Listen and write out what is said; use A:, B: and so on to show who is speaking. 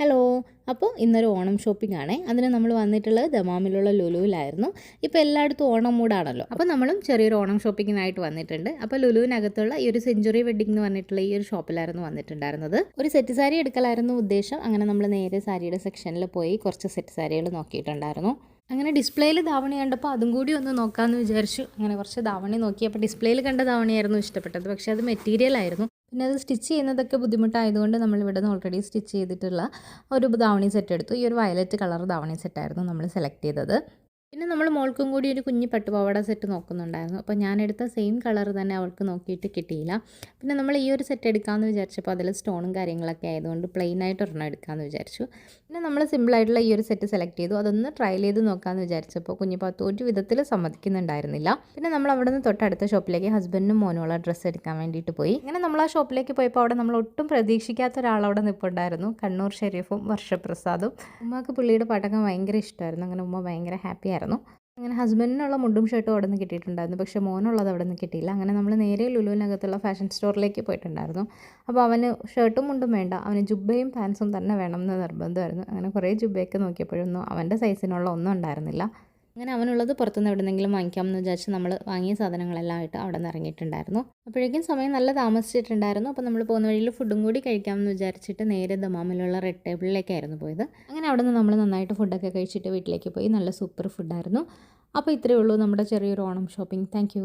A: Hello. അപ്പോൾ ഇന്നൊരു Onam shopping ആണ് അതിന് നമ്മൾ വന്നിട്ടുള്ളത് ദമാമിലുള്ള ലുലുവിലായിരുന്നു. ഇപ്പോൾ എല്ലായിടത്തും ഓണം മൂടാണല്ലോ അപ്പോൾ നമ്മളും ചെറിയൊരു ഓണം ഷോപ്പിങ്ങിനായിട്ട് വന്നിട്ടുണ്ട്. അപ്പോൾ ലുലുവിനകത്തുള്ള ഈ ഒരു സെഞ്ചുറി വെഡിങ് എന്ന് പറഞ്ഞിട്ടുള്ള ഈ ഒരു ഷോപ്പിലായിരുന്നു വന്നിട്ടുണ്ടായിരുന്നത്. ഒരു സെറ്റ് സാരി എടുക്കലായിരുന്നു ഉദ്ദേശം. അങ്ങനെ നമ്മൾ നേരെ സാരിയുടെ സെക്ഷനിൽ പോയി കുറച്ച് സെറ്റ് സാരികൾ നോക്കിയിട്ടുണ്ടായിരുന്നു. അങ്ങനെ ഡിസ്പ്ലേയിൽ ധാവണി കണ്ടപ്പോൾ അതും കൂടി ഒന്ന് നോക്കാമെന്ന് വിചാരിച്ചു. അങ്ങനെ കുറച്ച് ധാവണി നോക്കി. അപ്പോൾ ഡിസ്പ്ലേയിൽ കണ്ട ധാവണിയായിരുന്നു ഇഷ്ടപ്പെട്ടത്. പക്ഷേ അത് മെറ്റീരിയൽ ആയിരുന്നു. പിന്നെ അത് സ്റ്റിച്ച് ചെയ്യുന്നതൊക്കെ ബുദ്ധിമുട്ടായതുകൊണ്ട് നമ്മൾ ഇവിടെ നിന്ന് ഓൾറെഡി സ്റ്റിച്ച് ചെയ്തിട്ടുള്ള ഒരു ദാവണി സെറ്റ് എടുത്തു. ഈ ഒരു വയലറ്റ് കളർ ധാവണി സെറ്റായിരുന്നു നമ്മൾ സെലക്ട് ചെയ്തത്. പിന്നെ നമ്മൾ മോൾക്കും കൂടി ഒരു കുഞ്ഞ് പട്ടുപാവാട സെറ്റ് നോക്കുന്നുണ്ടായിരുന്നു. അപ്പോൾ ഞാൻ എടുത്ത സെയിം കളർ തന്നെ അവൾക്ക് നോക്കിയിട്ട് കിട്ടിയില്ല. പിന്നെ നമ്മൾ ഈ ഒരു സെറ്റ് എടുക്കാമെന്ന് വിചാരിച്ചപ്പോൾ അതിൽ സ്റ്റോണും കാര്യങ്ങളൊക്കെ ആയതുകൊണ്ട് പ്ലെയിൻ ആയിട്ട് ഒരെണ്ണം എടുക്കാമെന്ന് വിചാരിച്ചു. പിന്നെ നമ്മൾ സിമ്പിളായിട്ടുള്ള ഈ ഒരു സെറ്റ് സെലക്ട് ചെയ്തു. അതൊന്ന് ട്രൈ ചെയ്ത് നോക്കാമെന്ന് വിചാരിച്ചപ്പോൾ കുഞ്ഞു പത്ത് ഒരു വിധത്തിൽ സമ്മതിക്കുന്നുണ്ടായിരുന്നില്ല. പിന്നെ നമ്മൾ അവിടെ നിന്ന് തൊട്ടടുത്ത ഷോപ്പിലേക്ക് ഹസ്ബൻഡിനും മോനുമുള്ള ഡ്രസ്സ് എടുക്കാൻ വേണ്ടിയിട്ട് പോയി. അങ്ങനെ നമ്മൾ ആ ഷോപ്പിലേക്ക് പോയപ്പോൾ അവിടെ നമ്മൾ ഒട്ടും പ്രതീക്ഷിക്കാത്ത ഒരാളവിടെ നിൽപ്പുണ്ടായിരുന്നു കണ്ണൂർ ഷെരീഫും വർഷപ്രസാദും. ഉമ്മക്ക് പുള്ളിയുടെ പാട്ടൊക്കെ ഭയങ്കര ഇഷ്ടമായിരുന്നു. അങ്ങനെ ഉമ്മ ഭയങ്കര ഹാപ്പി ആയിരുന്നു അങ്ങനെ ഹസ്ബൻഡിനുള്ള മുണ്ടും ഷർട്ടും അവിടെ നിന്ന് കിട്ടിയിട്ടുണ്ടായിരുന്നു. പക്ഷേ മോനുള്ളത് അവിടെ നിന്ന് കിട്ടിയില്ല. അങ്ങനെ നമ്മൾ നേരെ ലുലുവിനകത്തുള്ള ഫാഷൻ സ്റ്റോറിലേക്ക് പോയിട്ടുണ്ടായിരുന്നു. അപ്പോൾ അവന് ഷർട്ടും മുണ്ടും വേണ്ട അവന് ജുബയും പാൻസും തന്നെ വേണം എന്ന് നിർബന്ധമായിരുന്നു. അങ്ങനെ കുറേ ജുബയൊക്കെ നോക്കിയപ്പോഴൊന്നും അവന്റെ സൈസിനുള്ള ഒന്നും ഉണ്ടായിരുന്നില്ല. അങ്ങനെ അവനുള്ളത് പുറത്തുനിന്ന് എവിടെന്നെങ്കിലും വാങ്ങിക്കാമെന്ന് വിചാരിച്ച് നമ്മൾ വാങ്ങിയ സാധനങ്ങളെല്ലാം ആയിട്ട് അവിടെ നിന്ന് ഇറങ്ങിയിട്ടുണ്ടായിരുന്നു. അപ്പോഴേക്കും സമയം നല്ല താമസിച്ചിട്ടുണ്ടായിരുന്നു. അപ്പോൾ നമ്മൾ പോകുന്ന വഴിയിൽ ഫുഡും കൂടി കഴിക്കാമെന്ന് വിചാരിച്ചിട്ട് നേരെ ദമാമിലുള്ള റെഡ് ടേബിളിലേക്കായിരുന്നു പോയത്. അങ്ങനെ അവിടെ നിന്ന് നമ്മൾ നന്നായിട്ട് ഫുഡൊക്കെ കഴിച്ചിട്ട് വീട്ടിലേക്ക് പോയി. നല്ല സൂപ്പർ ഫുഡായിരുന്നു. അപ്പോൾ ഇത്രയേ ഉള്ളൂ നമ്മുടെ ചെറിയൊരു ഓണം ഷോപ്പിംഗ്. Thank you